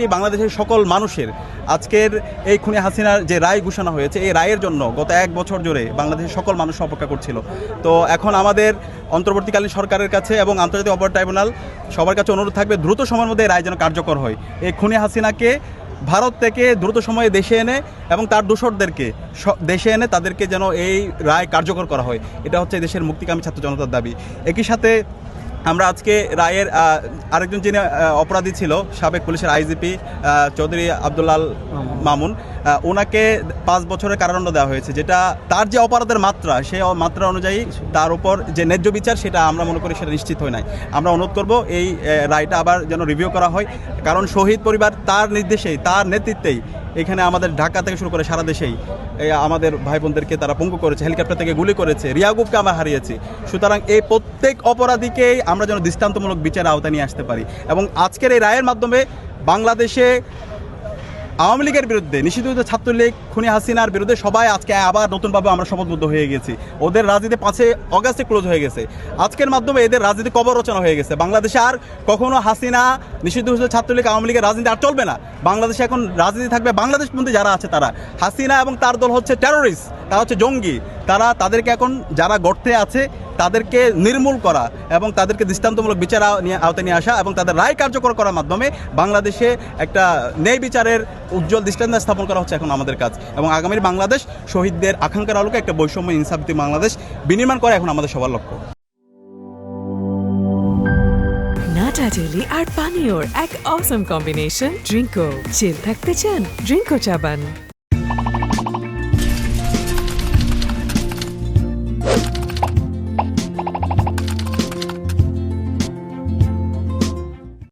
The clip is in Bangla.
বাংলাদেশের সকল মানুষের আজকের এই খুনি হাসিনার যে রায় ঘোষণা হয়েছে, এই রায়ের জন্য গত এক বছর জুড়ে বাংলাদেশের সকল মানুষ অপেক্ষা করছিল। তো এখন আমাদের অন্তর্বর্তীকালীন সরকারের কাছে এবং আন্তর্জাতিক অপরাধ ট্রাইব্যুনাল সবার কাছে অনুরোধ থাকবে দ্রুত সময়ের মধ্যে এই রায় যেন কার্যকর হয়। এই খুনি হাসিনাকে ভারত থেকে দ্রুত সময়ে দেশে এনে এবং তার দোসরদেরকে স- দেশে এনে তাদেরকে যেন এই রায় কার্যকর করা হয়। এটা হচ্ছে দেশের মুক্তিকামী ছাত্র জনতার দাবি। একই সাথে আমরা আজকে রায়ের আরেকজন যিনি অপরাধী ছিল সাবেক পুলিশের আইজিপি চৌধুরী আবদুল্লাল মামুন ওনাকে পাঁচ বছরের কারাদণ্ড দেওয়া হয়েছে, যেটা তার যে অপরাধের মাত্রা সেই মাত্রা অনুযায়ী তার উপর যে ন্যায্য বিচার, সেটা আমরা মনে করি সেটা নিশ্চিত হয় নাই। আমরা অনুরোধ করব এই রায়টা আবার যেন রিভিউ করা হয়, কারণ শহীদ পরিবার তার নির্দেশেই তার নেতৃত্বেই এখানে আমাদের ঢাকা থেকে শুরু করে সারা দেশেই আমাদের ভাই বোনদেরকে তারা পঙ্গু করেছে, হেলিকপ্টার থেকে গুলি করেছে, রিয়াগুবকে আমরা হারিয়েছি। সুতরাং এই প্রত্যেক অপরাধীকেই আমরা যেন দৃষ্টান্তমূলক বিচার আওতায় নিয়ে আসতে পারি। এবং আজকের এই রায়ের মাধ্যমে বাংলাদেশে আওয়ামী লীগের বিরুদ্ধে নিষিদ্ধ ছাত্রলীগ, খুনি হাসিনার বিরুদ্ধে সবাই আজকে আবার নতুনভাবে আমরা শপথবদ্ধ হয়ে গেছি। ওদের রাজনীতি পাঁচে অগাস্টে ক্লোজ হয়ে গেছে। আজকের মাধ্যমে এদের রাজনীতি কবর রচনা হয়ে গেছে। বাংলাদেশে আর কখনো হাসিনা, নিষিদ্ধ ছাত্রলীগ, আওয়ামী লীগের রাজনীতি আর চলবে না। বাংলাদেশে এখন রাজনীতি থাকবে বাংলাদেশ মধ্যে যারা আছে তারা। হাসিনা এবং তার দল হচ্ছে টেরোরিস্ট তারা হচ্ছে জঙ্গি। তারা তাদেরকে এখন যারা গর্তে আছে, তাদেরকে নির্মূল করা এবং তাদেরকে দৃষ্টান্তমূলক বিচার নিয়ে আওতায় নিয়ে আসা এবং তাদের রায় কার্যকর করার মাধ্যমে বাংলাদেশে একটা ন্যায় বিচারের উজ্জ্বল দৃষ্টান্ত স্থাপন করা হচ্ছে এখন আমাদের কাজ। এবং আগামীর বাংলাদেশ শহীদদের আকাঙ্ক্ষার আলোকে একটা বৈষম্য ইনসাফিক বাংলাদেশ বিনির্মাণ করা এখন আমাদের সবার লক্ষ্য। ডেলি আর পানীয়র এক অসম কম্বিনেশন ড্রিঙ্কো চিল থাকতে চান? ড্রিঙ্কো চাবান।